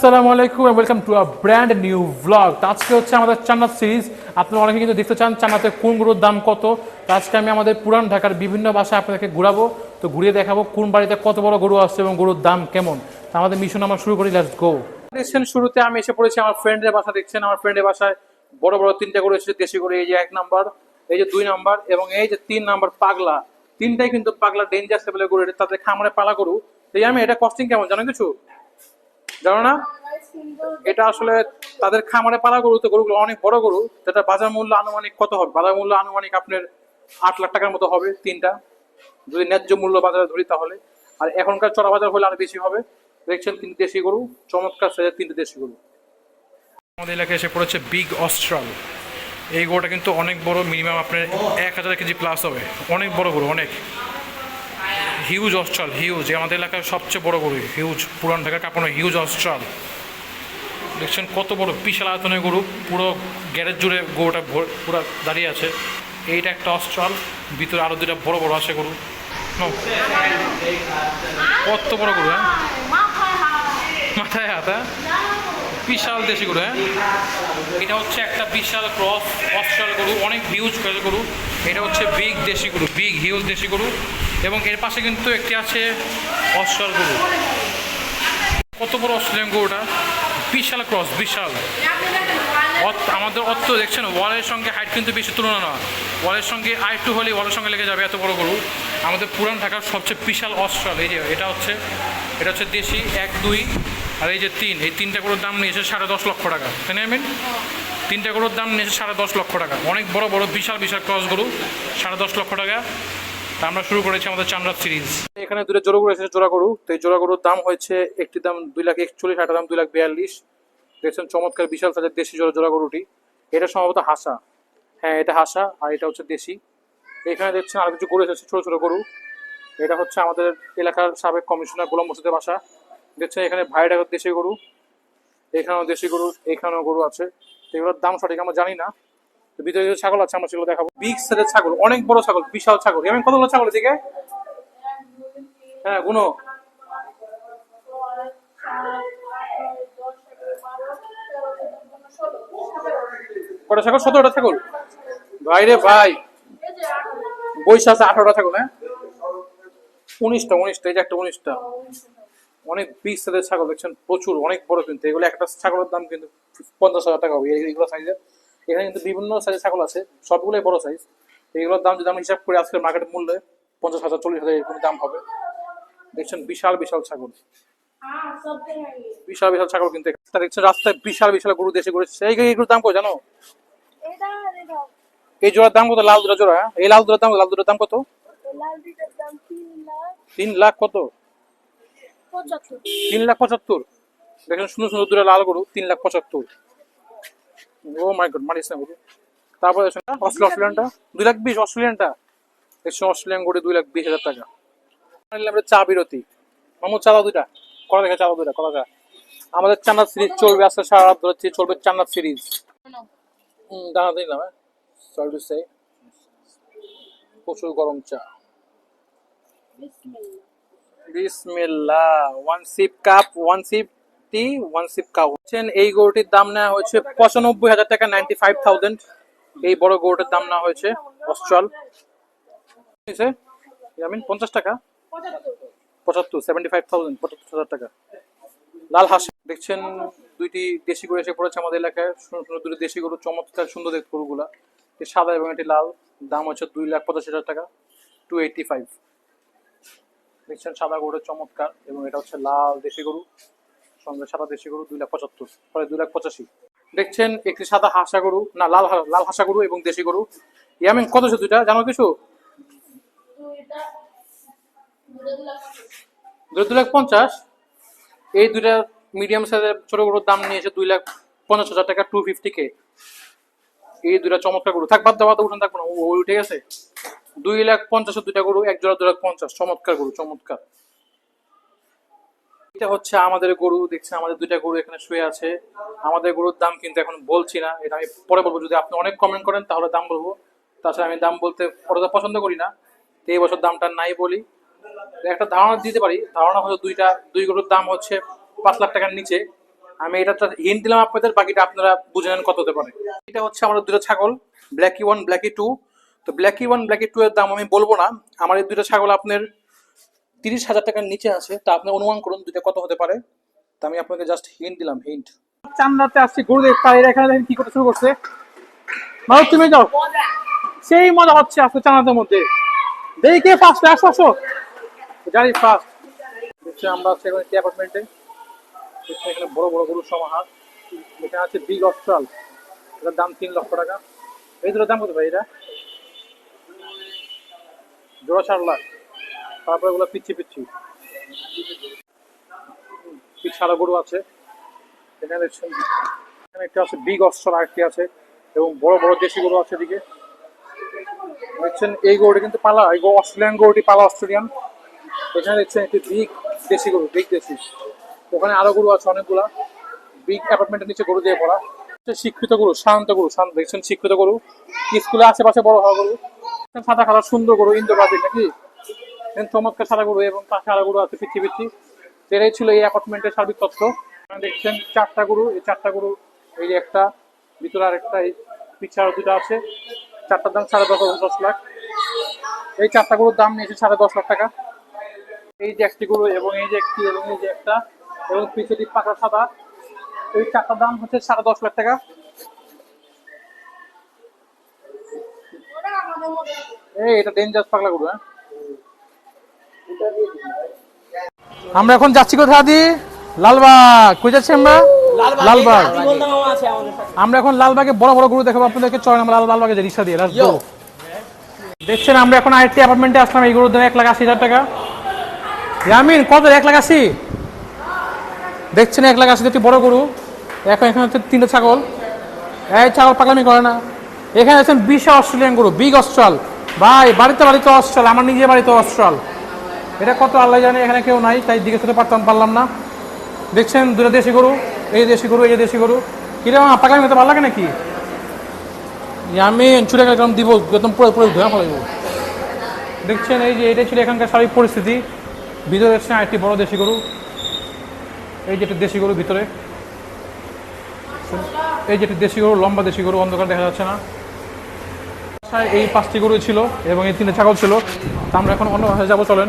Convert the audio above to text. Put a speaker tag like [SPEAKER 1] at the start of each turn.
[SPEAKER 1] আসসালামু আলাইকুম welcome to a brand new vlog আজকে হচ্ছে আমাদের চান্নাত সিরিজ আপনারা অনেকে কিন্তু দেখতে চান চান্নাতে কোন গরুর দাম কত। আজকে আমি আমাদের পুরান ঢাকার বিভিন্ন বাসায় আপনাদেরকে ঘুরাবো। তো ঘুরিয়ে দেখাবো কোন বাড়িতে কত বড় গরু আসছে এবং গরুর দাম কেমন। আমাদের মিশন আমরা শুরু করি লেটস গো দেখছেন, শুরুতে আমি এসে পড়েছি আমার ফ্রেন্ডের বাসা, দেখছেন আমার ফ্রেন্ডের বাসায় বড় বড় তিনটা গরু এসেছে, দেশি গরু, এই যে এক নাম্বার, এই যে দুই নাম্বার এবং এই যে তিন নাম্বার পাগলা। তিনটাই কিন্তু পাগলা ডেঞ্জার লেভেলের গরু, এটা তাদের খামারে পালা গরু। তো আমি, এটা কস্টিং কেমন জানো কিছু? জানো না এটা আসলে তাদের খামারে পালা গরু, তো গরুগুলো অনেক বড় গরু। যেটা বাজার মূল্য আনুমানিক কত হবে? বাজার মূল্য আনুমানিক আপনার আট লাখ টাকার মতো হবে তিনটা। যদি ন্যায্য মূল্য বাজারে ধরি তাহলে। আর এখনকার চড়া বাজার হলে আরও বেশি হবে। দেখছেন তিন দেশি গরু, চমৎকার সাইজের তিনটে দেশি গরু। আমাদের এলাকায় এসে পড়েছে বিগ অস্ট্রাল এই গরুটা কিন্তু অনেক বড় মিনিমাম আপনার এক হাজার কেজি প্লাস হবে। অনেক বড় গরু, অনেক। হিউজ অস্ট্রাল হিউজ আমাদের এলাকায় সবচেয়ে বড় গরু হিউজ পুরান ঢাকার কাপড় হিউজ অস্ট্রাল দেখছেন কত বড়, বিশাল আয়তনের গরু, পুরো গ্যারেজ জুড়ে গরুটা পুরো দাঁড়িয়ে আছে। এইটা একটা অস্ট্রাল ভিতরে আরও দুটা বড় বড় আছে গরু। কত বড় গরু হ্যাঁ? মাথায় হাত হ্যাঁ? বিশাল দেশি গরু হ্যাঁ? এটা হচ্ছে একটা বিশাল ক্রস অস্ট্রাল গরু, অনেক হিউজ গরু। এটা হচ্ছে বিগ দেশি গরু বিগ হিউজ দেশি গরু। এবং এর পাশে কিন্তু একটি আছে অস্ট্রাল গরু। কত বড় অস্ট্রেলিয়ান গরুটা? বিশাল ক্রস বিশাল। আমাদের অত দেখছেন, ওয়ালের সঙ্গে হাইট কিন্তু বেশি তুলনা না ওয়ালের সঙ্গে আই টু হলে ওয়ালের সঙ্গে লেগে যাবে এত বড় গরু। আমাদের পুরান ঢাকার সবচেয়ে বিশাল অস্ট্রাল এই যে এটা হচ্ছে এটা হচ্ছে দেশি এক, দুই, আর এই যে তিন, এই তিনটা গরুর দাম নিয়েছে সাড়ে দশ লক্ষ টাকা। তাই না, আমিন? তিনটা গরুর দাম নিয়েছে সাড়ে দশ লক্ষ টাকা। অনেক বড় বড়, বিশাল বিশাল ক্রস গরু, সাড়ে দশ লক্ষ টাকা। আমরা শুরু করেছি আমাদের চামড়ার সিরিজ। এখানে দুটো জোড়া গরু এসেছে জোড়া গরু। তো এই জোড়া গরুর দাম হয়েছে একটি দাম দুই লাখ একচল্লিশ একটা দাম দুই লাখ বিয়াল্লিশ। দেখছেন চমৎকার বিশাল সাইজের দেশি জোড়া জোড়া গরুটি। এটা সম্ভবত হাসা। হ্যাঁ এটা হাসা, আর এটা হচ্ছে দেশি। এখানে দেখছেন আর কিছু গরু এসেছে, ছোট ছোট গরু। এটা হচ্ছে আমাদের এলাকার সাবেক কমিশনার গোলাম মসজিদের বাসা। দেখছেন এখানে ভাইরা দেশি গরু, এখানেও দেশি গরু, এখানেও গরু আছে। এগুলোর দাম সঠিক আমরা জানি না। তো ভিতরে যে ছাগল আছে, আমরা সেগুলো দেখাবো। বিগ সাইজের ছাগল, অনেক বড় ছাগল, বিশাল ছাগল। আমি কতগুলো ছাগল এদিকে? হ্যাঁ গুনো। কটা ছাগল? সতেরোটা ছাগল। ভাই রে ভাই। বৈশ আছে আঠারোটা ছাগল হ্যাঁ? উনিশটা উনিশটা, এই যে একটা উনিশটা। অনেক বিগ সাইজের ছাগল, দেখছেন? প্রচুর, অনেক বড় কিন্তু। এগুলো একটা ছাগলের দাম কিন্তু পঞ্চাশ হাজার টাকা হবে। এইগুলো সাইজের এখানে কিন্তু বিভিন্ন সাইজের ছাগল আছে। সবগুলোই বড় সাইজ এগুলোর দাম যদি আমি হিসাব করি আজকের মার্কেট মূল্যে, পঞ্চাশ হাজার, চল্লিশ হাজার এরকম দাম হবে। দেখছেন? বিশাল বিশাল ছাগল। বিশাল বিশাল ছাগল কিন্তু। দেখছেন? রাস্তায় বিশাল বিশাল গরু দেশে গরু সেই এগুলোর দাম কত জানো? এই জোড়ার দাম কত? লাল দুটা জোড়া হ্যাঁ? এই লাল দুটার দাম লাল দুটার দাম কত? তিন লাখ কত? তিন লাখ পঁচাত্তর। দেখেন সুন্দর সুন্দর দুটো লাল গরু তিন লাখ পঁচাত্তর। ও মাই গড মানিস না গরু। তারপরে অস্ট্রেলিয়া অস্ট্রেলিয়ানটা দুই লাখ বিশ অস্ট্রেলিয়ানটা। দেখছেন অস্ট্রেলিয়ান গরু দুই লাখ বিশ হাজার টাকা। নিলাম চা বিরতি। মামুদ চা দাও দুইটা। কলা দেখা চা দাও দুইটা কলা আমাদের চান্নাত সিরিজ চলবে আজকে সারা রাত ধরে চলবে চান্নাত সিরিজ। দাঁড়া দিলাম হ্যাঁ। সরি টু সে প্রচুর গরম চা। বিসমিল্লাহ one sip cup one sip tea one sip cup হচ্ছেন এই গরুটির দাম নেওয়া হয়েছে পঁচানব্বই হাজার টাকা নাইনটি ফাইভ থাউজেন্ড এই বড় গরুটির দাম নেওয়া হয়েছে অস্ট্রাল। আমিন, পঞ্চাশ টাকা। পঁচাত্তর সেভেন্টি ফাইভ থাউজেন্ড পঁচাত্তর হাজার টাকা। লাল হাঁস। দেখছেন, দুইটি দেশি গরু এসে পড়েছে আমাদের এলাকায়। সুন্দর সুন্দর দুটি দেশি গরু, চমৎকার, সুন্দর দেখতে গরুগুলা। এটি সাদা এবং এটি লাল। দাম হচ্ছে দুই লাখ পঁচাশি হাজার টাকা টু এইটটি ফাইভ দেখছেন, সাদা গরুর চমৎকার এবং এটা হচ্ছে লাল দেশি গরু, সঙ্গে সাদা দেশি গরু দুই লাখ পঁচাত্তর, পরে দুই লাখ পঁচাশি। দেখছেন, একটি সাদা হাসা গরু, না, লাল লাল হাসা গরু এবং দেশি গরু। ইয়ামিন, কত আছে দুইটা? জানো কিছু? দুই লাখ পঞ্চাশ। এই দুইটা মিডিয়াম সাইজের ছোট গরুর দাম নিয়েছে দুই লাখ পঞ্চাশ হাজার টাকা টু ফিফটি কে এই দুইটা চমৎকার গরু। থাক, বাদ দাও উঠান থাকব না ওই উঠে গেছে। দুই লাখ পঞ্চাশের দুইটা গরু, এক জোড়া, দুই লাখ পঞ্চাশ। চমৎকার গরু, চমৎকার। এটা হচ্ছে আমাদের গরু দেখছে আমাদের দুইটা গরু এখানে শুয়ে আছে। আমাদের গরুর দাম কিন্তু এখন বলছি না, এটা আমি পরে বলব। যদি আপনি অনেক কমেন্ট করেন, তাহলে দাম বলব। তাছাড়া আমি দাম বলতে পরে পছন্দ করি না। এই বছর দামটা নাই বলি। একটা ধারণা দিতে পারি। ধারণা হলো দুইটা দুই গরুর দাম হচ্ছে পাঁচ লাখ টাকার নিচে। আমি এটা হিন্ট দিলাম আপনাদের, বাকিটা আপনারা বুঝে নেন কত হতে পারে। এটা হচ্ছে আমাদের দুটো ছাগল ব্ল্যাকি ওয়ান ব্ল্যাকি টু তো ব্ল্যাকি ওয়ান ব্ল্যাকি টু এর দাম আমি বলব না। আমার এই দুটো ছাগল আপনার তিরিশ হাজার টাকার নিচে আছে। তা আপনি অনুমান করুন দুটো কত হতে পারে। তা আমি আপনাকে জাস্ট হিন্ট দিলাম হিন্ট চান্দাতে আসছি, গরু দেখতে এখানে দেখেন কি করতে শুরু করছে। মানুষ তুমি যাও। সেই মজা হচ্ছে আজকে চানাতের মধ্যে। দেখি ফার্স্ট আসো আসো জানি ফার্স্ট আমরা আছি এখন এখানে বড় বড় গরুর সমাহার। এখানে আছে বিগ অস্ট্রাল এটার দাম তিন লক্ষ টাকা। এই দুটোর দাম কত ভাই এটা? জোড়া চার লাখ। তারপরে ওগুলো পিচ্ছি পিচ্ছি। সাদা গরু আছে। এখানে এখানে একটা আছে বিগ অস্ট্রাল আরেকটি আছে এবং বড় বড় দেশি গরু আছে এদিকে। দেখছেন এই গরুটি কিন্তু পালা, এই অস্ট্রেলিয়ান গরুটি পালা অস্ট্রেলিয়ান। এখানে দেখছেন একটি বিগ দেশি গরু বিগ দেশি। ওখানে আরও গরু আছে, অনেকগুলা। বিগ অ্যাপার্টমেন্টের নিচে গরু দিয়ে পড়া শিক্ষিত গরু, শান্ত গরু, শান্ত, দেখছেন শিক্ষিত গরু। স্কুলে আশেপাশে বড় হওয়া গরু। সাদা কালার, সুন্দর গরু ইন্দ্রবাদী নাকি? চমৎকার সাদা গরু এবং পাশে আরও গরু আছে পিচ্ছি পিচ্ছি এটাই ছিল এই অ্যাপার্টমেন্টের সার্বিক তথ্য দেখছেন চারটা গরু, এই চারটা গরু, এই যে একটা, ভিতরে আরেকটা, এই পিছে আরও দুটো আছে। চারটার দাম সাড়ে দশ দশ লাখ। এই চারটা গরুর দাম নিয়েছে সাড়ে দশ লাখ টাকা। এই যে একটি গরু এবং এই যে একটি, এবং এই যে একটা এবং পিছনে পাকা সাদা এই চারটার দাম হচ্ছে সাড়ে দশ লাখ টাকা। এই এটা ডেঞ্জার পাগলা গরু হ্যাঁ? আমরা এখন যাচ্ছি কোথায় দি লালবাগ। কই যাচ্ছি আমরা? লালবাগ। আমরা এখন লালবাগে বড় বড় গরু দেখাবো। আপনাদেরকে চলেন আমরা লাল- লালবাগে যে রিক্সা দিয়ে। Go। দেখছেন আমরা এখন আরেকটি অ্যাপার্টমেন্টে আসলাম। এই গরুর দাম এক লাখ আশি হাজার টাকা। ইয়ামিন কত এক লাখ আশি? দেখছেন এক লাখ আশি একটি বড় গরু? এখন এখানে হচ্ছে তিনটে ছাগল। এই ছাগল পাগলামি করে না। এখানে আছেন বিশাল অস্ট্রেলিয়ান গরু, বিগ অস্ট্রাল। ভাই, বাড়িতে বাড়িতে অস্ট্রাল, আমার নিজের বাড়িতে অস্ট্রাল। এটা কত আল্লাহ জানে, এখানে কেউ নাই, তাই জিজ্ঞেস করতে পারতাম, পারলাম না। দেখছেন দুটো দেশি গরু, এই দেশি গরু, এই দেশি গরু। কীরকম পাকামি হতে ভালো লাগে নাকি? আমি ছুটে গেলাম দিব, একদম পুরো পুরো ধোয়া ফেলাইব দেখছেন এই যে এটাই ছিল এখানকার স্বাভাবিক পরিস্থিতি। ভিতরে এসছে আরেকটি বড় দেশি গরু। এই যে একটা দেশি গরু ভিতরে। এই যে একটা দেশি গরু, লম্বা দেশি গরু, অন্ধকার দেখা যাচ্ছে না। এই পাঁচটি গরু ছিল এবং এই তিনটে ছাগল ছিল। তা আমরা এখন অন্য ভাষায় যাব, চলেন।